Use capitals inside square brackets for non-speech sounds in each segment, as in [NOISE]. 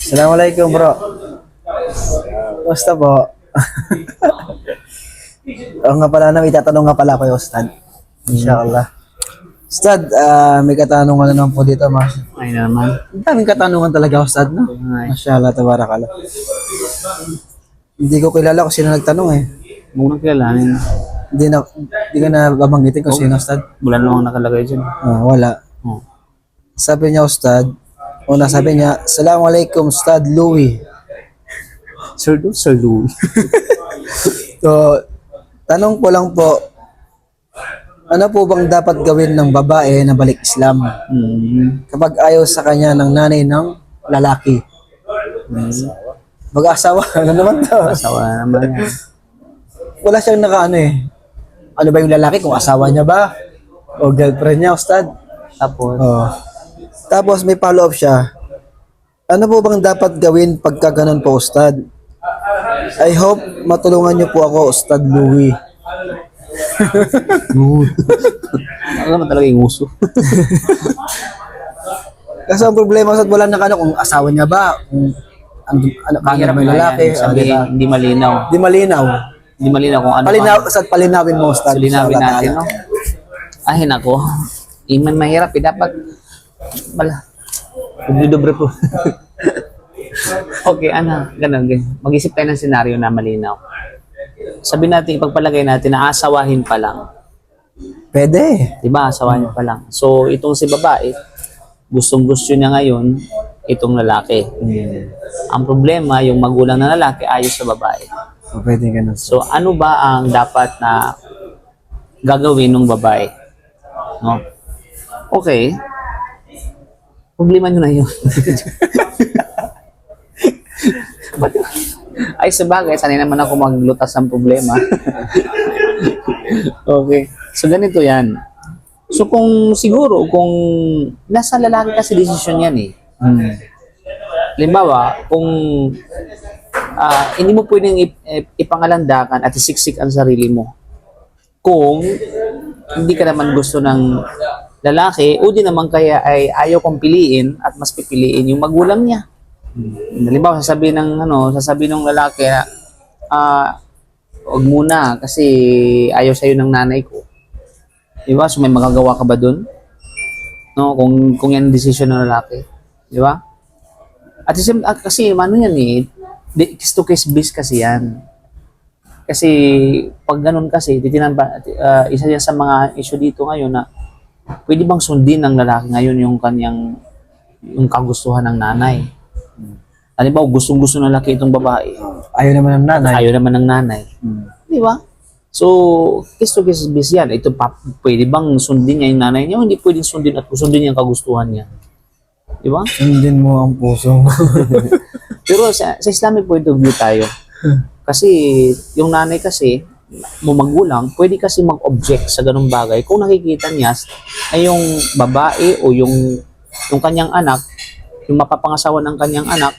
Assalamualaikum bro. Kumusta po? [LAUGHS] Oo nga pala, na, itatanong nga pala yung Ustad. Inshallah. Ustad, ah, may katanungan na naman po dito. Mas. Ay naman. Ang daming katanungan talaga, Ustad, no? Mashallah, tabarakallah. Hindi ko kilala kung sino nagtanong eh. Huwag nang kilalanin. Hindi na, hindi ka na babanggitin kung sino, Ustad. Wala namang nakalagay dyan. Ah, wala. Oh. Sabi niya, Ustad, una sabi niya, Assalamualaikum, Ustad Louie. Sir Do, Sir Louie. [LAUGHS] So, tanong ko lang po, ano po bang dapat gawin ng babae na balik Islam hmm. kapag ayaw sa kanya ng nanay ng lalaki? Mag-asawa, [LAUGHS] ano naman to? Asawa na naman. Wala siyang nakaano eh. Ano ba yung lalaki? Kung asawa niya ba? O girlfriend niya, Ustad? Tapos, Oh. Tapos may follow-up siya. Ano po bang dapat gawin pagka ganun po, Ustad? I hope matulungan niyo po ako, Ustad Louie. [LAUGHS] ano naman talaga yung uso? [LAUGHS] Kasi ang problema sa wala na kano kung asawa niya ba, kung ano, ano kano may lalaki, yan. ba? hindi malinaw. Di malinaw. Hindi malinaw kung ano. Palinaw, sa palinawin mo, Ustad. So, linawin Inshallah natin, no? Ay, nako. Iman mahirap, eh. Dapat, bala. Dudobre po. [LAUGHS] okay, ano, ganun. ganun. Mag-isip tayo ng senaryo na malinaw. Sabi natin, ipagpalagay natin na asawahin pa lang. Pwede. Di ba? Asawahin pa lang. So, itong si babae, gustong gusto niya ngayon, itong lalaki. Ang problema, yung magulang na lalaki ayos sa babae. So, pwede ganun. So, ano ba ang dapat na gagawin ng babae? No? Okay. Problema nyo na yun. [LAUGHS] Ay, sa bagay, sanay naman ako maglutas ng problema. [LAUGHS] okay. So, ganito yan. So, kung siguro, kung nasa lalaki kasi desisyon yan eh. Hmm. Halimbawa, kung ah, hindi mo pwedeng ip- ipangalandakan at isiksik ang sarili mo. Kung hindi ka naman gusto ng lalaki, o di naman kaya ay ayaw kong piliin at mas pipiliin yung magulang niya. Halimbawa, sasabihin ng ano, sasabihin ng lalaki na ah, wag muna kasi ayaw sa'yo ng nanay ko. Di ba? So may magagawa ka ba dun? No, kung kung yan ang decision ng lalaki. Di ba? At the same, ah, kasi ano yan eh, di- case to case based kasi yan. Kasi pag ganun kasi, titinan ba, ah, isa yan sa mga issue dito ngayon na pwede bang sundin ng lalaki ngayon yung kanyang yung kagustuhan ng nanay. Halimbawa, gustong-gusto ng lalaki itong babae, Ayaw naman ng nanay. ayaw naman ng nanay. Hmm. Di ba? So, case to case based yan. Ito, pa, pwede bang sundin niya yung nanay niya o hindi pwedeng sundin at sundin niya ang kagustuhan niya. Di ba? Sundin mo ang puso mo. [LAUGHS] Pero sa, sa Islamic point of view tayo, kasi yung nanay kasi, mo magulang, pwede kasi mag-object sa ganung bagay kung nakikita niya ay yung babae o yung yung kanyang anak, yung mapapangasawa ng kanyang anak,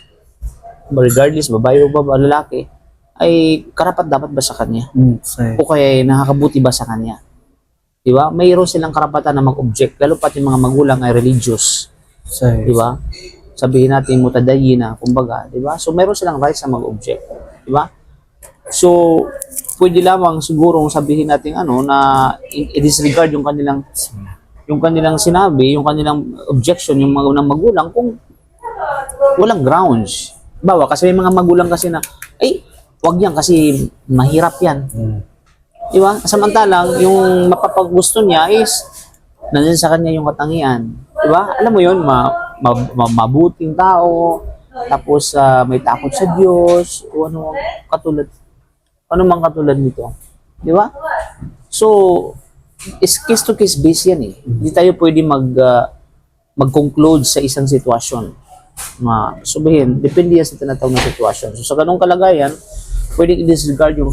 regardless babae o babae, lalaki, ay karapat dapat ba sa kanya? hmm. Say. O kaya ay nakakabuti ba sa kanya? Di ba? Mayroon silang karapatan na mag-object, lalo pati mga magulang ay religious. Say. Di ba? Sabihin natin mutadayi na, kumbaga, di ba? So, meron silang rights na mag-object. Di ba? So, pwede lamang siguro sabihin natin ano na i-disregard yung kanilang yung kanilang sinabi, yung kanilang objection, yung mga ng magulang kung walang grounds. Bawa, kasi may mga magulang kasi na, ay, wag yan kasi mahirap yan. Hmm. Di ba? Samantalang, yung mapapaggusto niya is, nandiyan sa kanya yung katangian. Di ba? Alam mo yun, ma, ma, ma- mabuting tao, tapos ah, may takot sa Diyos, o ano katulad, ano mang katulad nito. Di ba? So, is case to case base yan eh. Hindi tayo pwede mag, ah, mag-conclude sa isang sitwasyon. Ma, sabihin, depende yan sa tinatawag na sitwasyon. So, sa ganung kalagayan, pwede i-disregard yung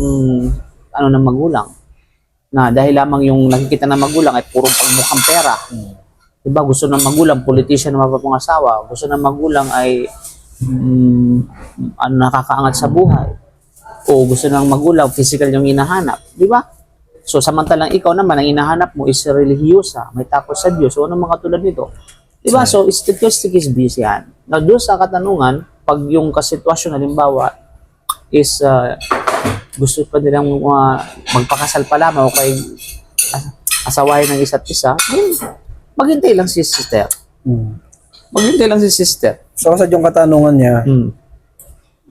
ano ng magulang na dahil lamang yung nakikita ng magulang ay puro pagmukhang pera. Diba? Gusto ng magulang, politician na mapapangasawa. Gusto ng magulang ay mm, ano, nakakaangat sa buhay. O gusto ng magulang, physical yung hinahanap. Di ba? So samantalang ikaw naman ang hinahanap mo is relihiyosa, may takot sa Diyos. So ano mga tulad nito? Di ba? So statistic is busy yan. Now doon sa katanungan, pag yung kasitwasyon halimbawa is uh, gusto pa nilang uh, magpakasal pa lamang o kay as- asawahin ng isa't isa, then, maghintay lang si sister. Hmm. Maghintay lang si sister. So sa yung katanungan niya, Hmm.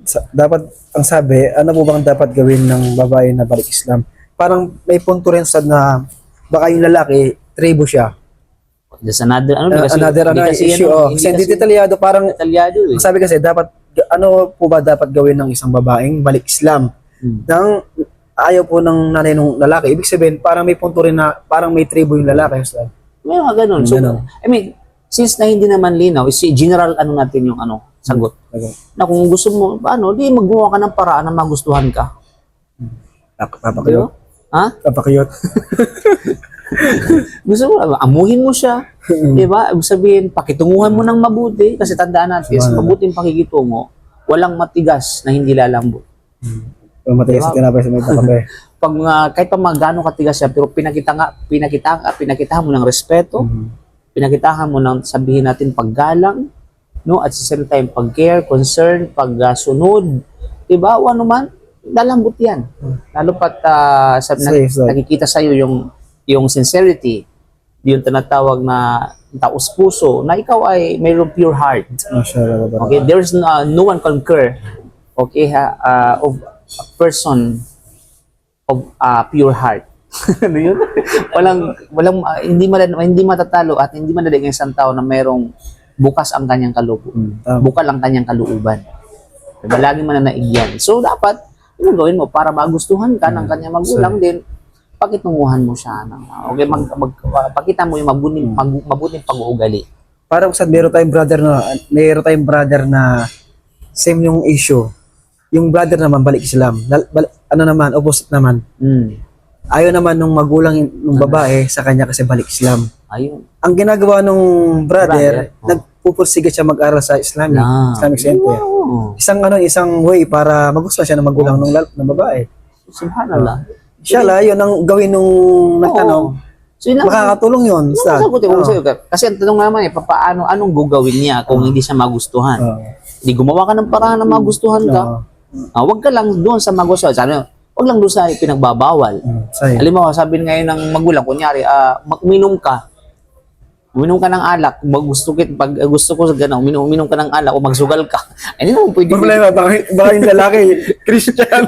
sa- dapat, ang sabi, ano po bang dapat gawin ng babae na balik Islam? Parang may punto rin sa na baka yung lalaki, tribo siya. There's another, ano, Uh, kasi, another ano, kasi issue. yan, oh. Kasi hindi detalyado, parang detalyado eh. sabi kasi dapat ano po ba dapat gawin ng isang babaeng balik Islam? Hmm. Nang ayaw po ng nanay ng lalaki, ibig sabihin parang may punto rin na parang may tribo yung lalaki. So, May mga ganun. So, Ganun. I mean, since na hindi naman linaw, is general ano natin yung ano, sagot. okay. Na kung gusto mo, ano, di magawa ka ng paraan na magustuhan ka. Papakiyot. Ha? Papakiyot. [LAUGHS] Gusto mo, amuhin mo siya. di ba? Ibig sabihin, pakitunguhan mo ng mabuti. Kasi tandaan natin, sa mabuting pakikitungo, walang matigas na hindi lalambot. Yung matigas sa tinapay sa may takabe. [LAUGHS] Pag mga, kahit pa mga gano'ng katigas siya, pero pinakita nga, pinakita, pinakitahan mo ng respeto, pinakitahan mo ng sabihin natin paggalang, no? At the same time, pag-care, concern, pagsunod, diba? O ano man, lalambot yan. Lalo pat ah, sa, na, nakikita sa'yo yung, yung sincerity, yung tinatawag na taos puso, na ikaw ay mayroong pure heart. Babae. Okay, there's no, no one concur okay ha, uh, of a person of uh, pure heart. [LAUGHS] ano yun? walang walang uh, hindi man hindi matatalo at hindi madali ang isang tao na mayroong bukas ang kanyang kalooban. Hmm, tama. Bukal ang kanyang kalooban. Diba? Lagi mananaig yan. So, dapat, ano gawin mo para magustuhan ka ng kanyang magulang din, pakitunguhan mo siya. Ng, okay, mag, mag, pakita mo yung mabuting, mag, mabuting pag-uugali. Parang sa meron tayong brother na meron tayong brother na same yung issue. Yung brother naman balik Islam. Lal- bal- ano naman opposite naman. Mm. Ayaw naman nung magulang ng babae sa kanya kasi balik Islam. Ayun. Ang ginagawa nung brother, Brother, oh. nagpupursiga siya mag-aral sa Islamic, Ah. Islamic Center. Wow. Isang ano, isang way para magustuhan siya ng magulang ng, lal- ng babae. Subhanallah. Inshallah, yun ang gawin nung nagtanong. So, yun lang. Makakatulong yun. Yun Ustad. ang sagutin ko Oo. sa'yo. Kasi ang tanong naman eh, paano, anong gagawin niya kung hindi siya magustuhan? Oo. Hindi gumawa ka ng paraan na magustuhan ka. Oo. Ah, wag ka lang doon sa magustuhan. Sabi, wag lang doon sa pinagbabawal. Mm, Sa'yo. Halimbawa, sabi ngayon ng magulang, kunyari, ah, mag- uminom ka. Uminom ka ng alak. Mag gusto, kit, pag gusto ko sa gano'n, uminom, uminom ka ng alak o magsugal ka. [LAUGHS] Ay, hindi naman pwede. Problema, baka, baka yung lalaki, [LAUGHS] Christian.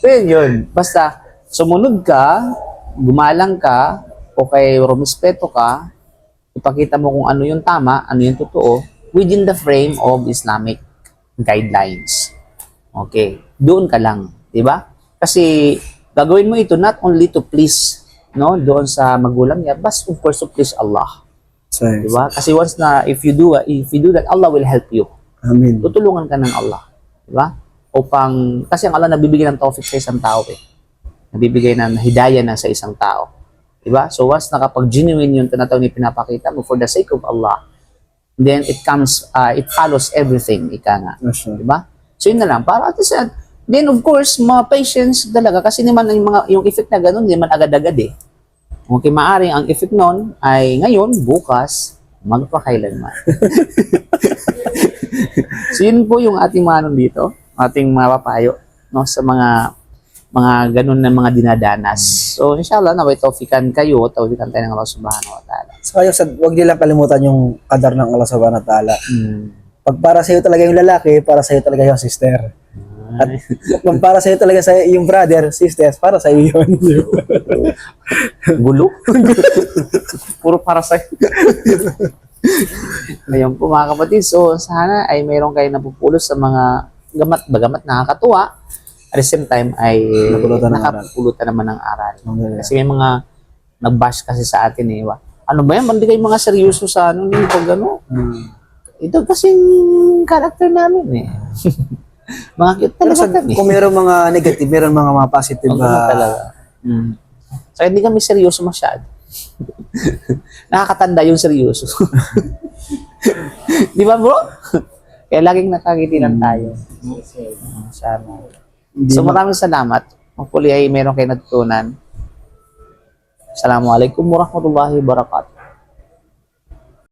So, yun yun. Basta, sumunod ka, gumalang ka, o kay rumispeto ka, ipakita mo kung ano yung tama, ano yung totoo, within the frame of Islamic guidelines. Okay. Doon ka lang. di ba? Kasi, gagawin mo ito not only to please no doon sa magulang niya but of course to please Allah Sa'yo. di ba kasi once na if you do if you do that Allah will help you Amin. tutulungan ka ng Allah. Di ba? Upang, kasi ang Allah nabibigay ng tawfiq sa isang tao eh. Nabibigay ng hidayah na sa isang tao. Di ba? So once nakapag-genuine yung tinatawag ni pinapakita mo for the sake of Allah, then it comes, uh, it follows everything, ika nga. Mashallah. Di ba? So yun na lang. Para at least, uh, then of course, mga patience talaga. Kasi naman yung, mga, yung effect na ganun, hindi man agad-agad eh. Okay, maaring ang effect nun ay ngayon, bukas, magpakailanman. [LAUGHS] so yun po yung ating mga ano dito, ating mga papayo no sa mga mga ganun na mga dinadanas. So inshallah naway tawfikan kayo, tawfikan tayo ng Allah Subhanahu wa taala. Saka yung, sa- huwag nilang kalimutan yung kadar ng Allah subhanahu wa ta'ala. Hmm. Pag para sa'yo talaga yung lalaki, para sa'yo talaga yung sister. At kung [LAUGHS] para sa'yo talaga sa yung brother, sisters, para sa'yo yun. [LAUGHS] Gulo. [LAUGHS] Puro para sa Ngayon po mga kapatid, so sana ay mayroon kayo napupulos sa mga gamat bagamat nakakatuwa. At the same time ay aral. nakapulutan naman ng aral. Alhamdulillah. Kasi may mga nag-bash kasi sa atin eh. wa- Ano ba yan? Hindi kayo mga seryoso sa ano yung pag ano? Hmm. Ito kasing character namin eh. [LAUGHS] mga cute talaga sa, kami. kung meron mga negative, meron mga mga positive ganun ah, talaga. Mm. So, hindi kami seryoso masyado. [LAUGHS] Nakakatanda yung seryoso. [LAUGHS] Di ba, bro? Kaya laging nakangiti lang tayo. Sana. Hindi So, ma- maraming salamat. Hopefully ay meron kayo natutunan. Assalamualaikum warahmatullahi wabarakatuh.